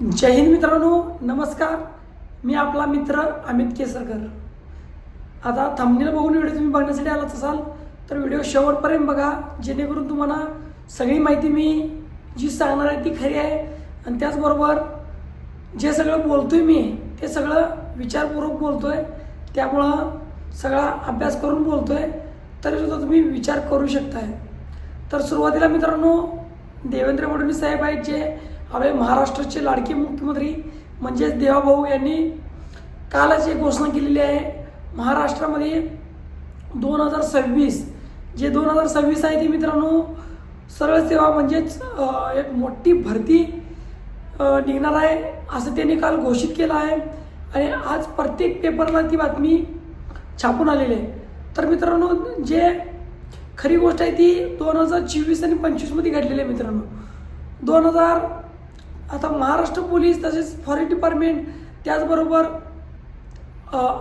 जय हिंद मित्रांनो नमस्कार. मी आपला मित्र अमित केसरकर. आता थंबनेल बघून व्हिडिओ तुम्ही बघण्यासाठी आलाच असाल तर व्हिडिओ शेवटपर्यंत बघा जेणेकरून तुम्हाला सगळी माहिती मी जी सांगणार आहे ती खरी आहे. आणि त्याचबरोबर जे सगळं बोलतोय मी ते सगळं विचारपूर्वक बोलतोय. त्यामुळं सगळा अभ्यास करून बोलतोय तरी सुद्धा तुम्ही विचार करू शकताय. तर सुरुवातीला मित्रांनो देवेंद्र फडणवीस साहेब आहेत जे अरे महाराष्ट्राचे लाडके मुख्यमंत्री म्हणजेच देवाभाऊ यांनी कालच एक घोषणा केलेली आहे. महाराष्ट्रामध्ये दोन हजार सव्वीस जे दोन हजार सव्वीस आहे ते मित्रांनो सरळ सेवा म्हणजेच एक मोठी भरती निघणार आहे असं त्यांनी काल घोषित केलं आहे. आणि आज प्रत्येक पेपरला ती बातमी छापून आलेली आहे. तर मित्रांनो जे खरी गोष्ट आहे ती दोन हजार चोवीस आणि पंचवीसमध्ये घडलेली आहे मित्रांनो. दोन हजार आता महाराष्ट्र पोलीस तसेच फॉरेस्ट डिपार्टमेंट त्याचबरोबर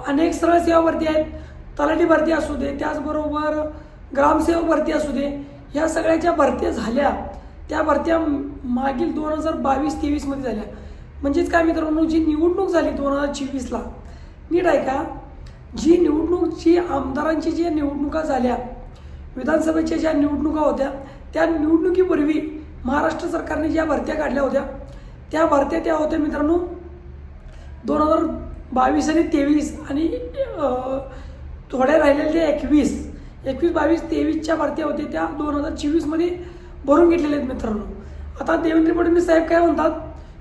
अनेक सरळ सेवा भरती आहेत. तलाठी भरती असू दे त्याचबरोबर ग्रामसेवक भरती असू दे ह्या सगळ्याच्या भरत्या झाल्या. त्या भरत्या मागील दोन हजार बावीस तेवीसमध्ये झाल्या. म्हणजेच काय मित्रांनो जी निवडणूक झाली दोन हजार चोवीसला नीट आहे का? जी निवडणूक जी आमदारांची जी निवडणुका झाल्या विधानसभेच्या ज्या निवडणुका होत्या त्या निवडणुकीपूर्वी महाराष्ट्र सरकारने ज्या भरत्या काढल्या होत्या त्या भरत्या त्या होत्या मित्रांनो. दोन हजार बावीस आणि तेवीस आणि थोड्या राहिलेल्या एकवीस. एकवीस बावीस तेवीसच्या भरत्या होत्या त्या दोन हजार चोवीसमध्ये भरून घेतलेल्या आहेत मित्रांनो. आता देवेंद्र फडणवीस साहेब काय म्हणतात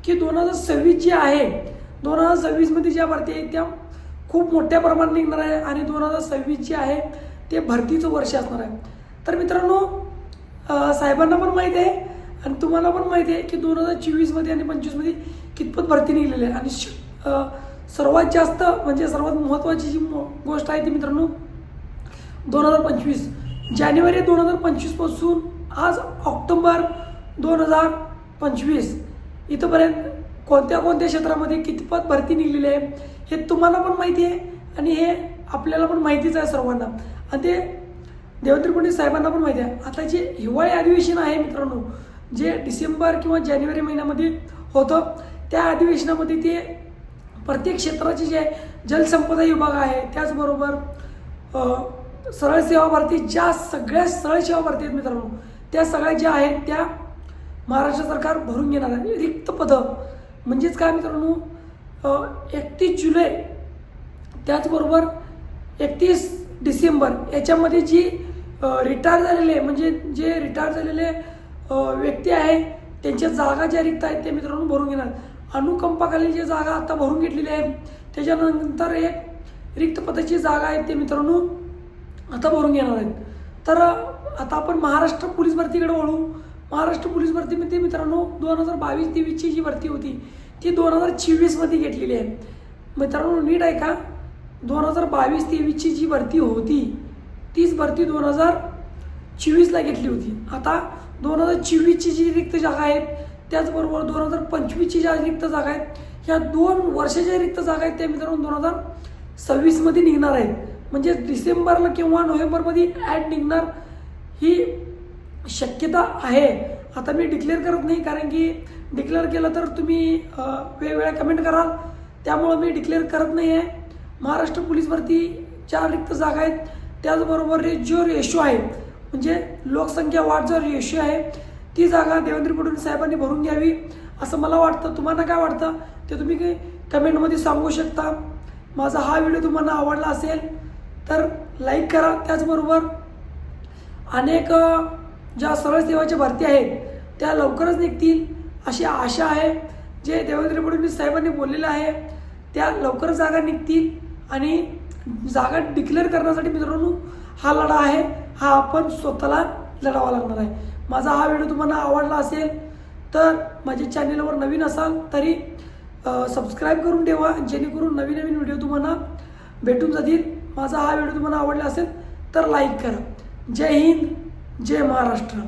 की दोन हजार सव्वीस जी आहे दोन हजार सव्वीसमध्ये ज्या भरती आहेत त्या खूप मोठ्या प्रमाणात निघणार आहे आणि दोन हजार सव्वीस जी आहे ते भरतीचं वर्ष असणार आहे. तर मित्रांनो साहेबांना पण माहीत आहे आणि तुम्हाला पण माहिती आहे की दोन हजार चोवीसमध्ये आणि पंचवीसमध्ये कितपत भरती निघलेली आहे. आणि श- सर्वात जास्त म्हणजे सर्वात महत्त्वाची जी मो- गोष्ट आहे ती मित्रांनो दोन हजार पंचवीस. जानेवारी दोन हजार पंचवीसपासून आज ऑक्टोबर दोन हजार पंचवीस. इथंपर्यंत कोणत्या कोणत्या क्षेत्रामध्ये कितपत भरती निघलेली आहे हे तुम्हाला पण माहिती आहे आणि हे आपल्याला पण माहितीच आहे सर्वांना. आणि ते देवेंद्र फडणवीस साहेबांना पण माहिती आहे. आता जे हिवाळी अधिवेशन आहे मित्रांनो. जे डिसेंबर किंवा जानेवारी महिन्यामध्ये होतं त्या अधिवेशनामध्ये ते प्रत्येक क्षेत्राचे जे जलसंपदा विभाग आहे त्याचबरोबर सरळ सेवा भरती ज्या सगळ्या सरळ सेवा भरती आहेत मित्रांनो त्या सगळ्या ज्या आहेत त्या महाराष्ट्र सरकार भरून घेणार आहे. रिक्त पदं. म्हणजेच काय मित्रांनो एकतीस जुलै त्याचबरोबर एकतीस डिसेंबर याच्यामध्ये जी रिटायर झालेले म्हणजे जे रिटायर झालेले व्यक्ती आहे त्यांच्या जागा ज्या रिक्त आहेत ते मित्रांनो भरून घेणार. अनुकंपाखाली जे जागा आता भरून घेतलेली आहे त्याच्यानंतर एक रिक्त पदाची जागा आहे ते मित्रांनो आता भरून घेणार आहेत. तर आता आपण महाराष्ट्र पोलीस भरतीकडे वळू. महाराष्ट्र पोलीस भरतीमध्ये मित्रांनो दोन हजार बावीस तेवीसची जी भरती होती ती दोन हजार चोवीसमध्ये घेतलेली आहे. मित्रांनो नीट आहे का दोन हजार बावीस तेवीसची जी भरती होती तीच भरती दोन हजार चोवीसला घेतली होती. आता दोन हजार चोवीसची जी रिक्त जागा आहेत त्याचबरोबर दोन हजार पंचवीसची ज्या रिक्त जागा आहेत ह्या दोन वर्षाच्या रिक्त जागा आहेत त्या मित्रांनो दोन हजार सव्वीसमध्ये निघणार आहेत. म्हणजे डिसेंबरला किंवा नोव्हेंबरमध्ये ॲड निघणार ही शक्यता आहे. आता मी डिक्लेअर करत नाही कारण की डिक्लेअर केलं तर तुम्ही वेगवेगळ्या कमेंट कराल. त्यामुळं मी डिक्लेअर करत नाही आहे महाराष्ट्र पोलीस भरती चार रिक्त जागा आहेत त्याचबरोबर रे जो रेशो आहे म्हणजे लोकसंख्या वाढ जो रेशो आहे ती जागा देवेंद्र फडणवीस साहेबांनी भरून घ्यावी असं मला वाटतं. तुम्हाला काय वाटतं? ते तुम्ही काही कमेंटमध्ये सांगू शकता. माझा हा व्हिडिओ तुम्हाला आवडला असेल तर लाईक करा त्याचबरोबर. अनेक ज्या सरळ सेवाच्या भरती आहेत त्या लवकरच निघतील अशी आशा आहे. जे देवेंद्र फडणवीस साहेबांनी बोललेलं आहे त्या लवकर जागा निघतील. आणि जागा डिक्लेअर करण्यासाठी मित्रांनो हा लढा आहे हा आपण स्वतःला लढावा लागणार आहे. माझा हा व्हिडिओ तुम्हाला आवडला असेल तर माझ्या चॅनेलवर नवीन असाल तरी सबस्क्राईब करून ठेवा. जेणेकरून नवीन नवीन व्हिडिओ तुम्हाला भेटून जातील. माझा हा व्हिडिओ तुम्हाला आवडला असेल तर लाईक करा. जय हिंद जय महाराष्ट्र.